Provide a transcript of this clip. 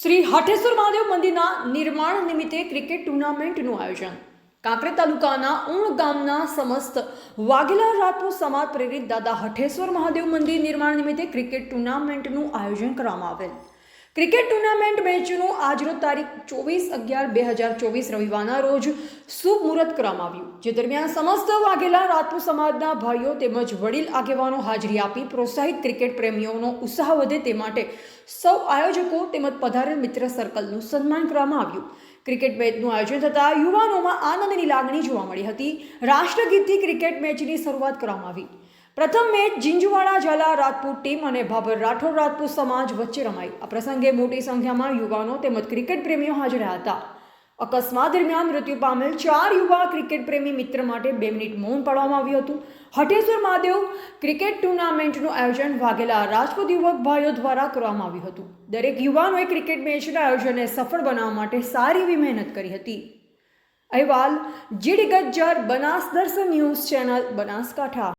શ્રી હાટેશ્વર મહાદેવ મંદિરના નિર્માણ નિમિત્તે ક્રિકેટ ટુર્નામેન્ટનું આયોજન. કાંકરે તાલુકાના ઉણ ગામના સમસ્ત વાઘેલા રાજપૂત સમાજ પ્રેરિત દાદા હઠેશ્વર મહાદેવ મંદિર નિર્માણ નિમિત્તે ક્રિકેટ ટુર્નામેન્ટનું આયોજન કરવામાં આવેલ. ક્રિકેટ ટુર્નામેન્ટ મેચનું આજરોજ તારીખ ચોવીસ અગિયાર બે હજાર ચોવીસ રવિવારના રોજ શુભ મુહૂર્ત કરવામાં આવ્યું, જે દરમિયાન સમસ્ત વાઘેલા રાજપૂત સમાજના ભાઈઓ તેમજ વડીલ આગેવાનો હાજરી આપી પ્રોત્સાહિત ક્રિકેટ પ્રેમીઓનો ઉત્સાહ વધે તે માટે સૌ આયોજકો તેમજ પધારેલ મિત્ર સર્કલનું સન્માન કરવામાં આવ્યું. ક્રિકેટ મેચનું આયોજન થતાં યુવાનોમાં આનંદની લાગણી જોવા મળી હતી. રાષ્ટ્રગીતથી ક્રિકેટ મેચની શરૂઆત કરવામાં આવી. પ્રથમ મેચ જિંજુવાડા, ઝાલા, રાજપૂત ટીમ અને ભાભર રાઠોડ રાજપૂત સમાજ વચ્ચે રમાઈ. આ પ્રસંગે મોટી સંખ્યામાં યુવાનો તેમજ ક્રિકેટ પ્રેમીઓ હાજર હતા. અકસ્માત દરમિયાન મૃત્યુ પામેલ ચાર યુવા ક્રિકેટ પ્રેમી મિત્ર માટે બે મિનિટ મૌન પાડવામાં આવ્યું હતું. હટેશ્વર મહાદેવ ક્રિકેટ ટુર્નામેન્ટનું આયોજન વાઘેલા રાજપૂત યુવક ભાઈઓ દ્વારા કરવામાં આવ્યું હતું. દરેક યુવાનોએ ક્રિકેટ મેચના આયોજનને સફળ બનાવવા માટે સારી એવી મહેનત કરી હતી. અહેવાલ, જીડી ગજ્જર, બનાસ દર્શન ન્યૂઝ ચેનલ, બનાસકાંઠા.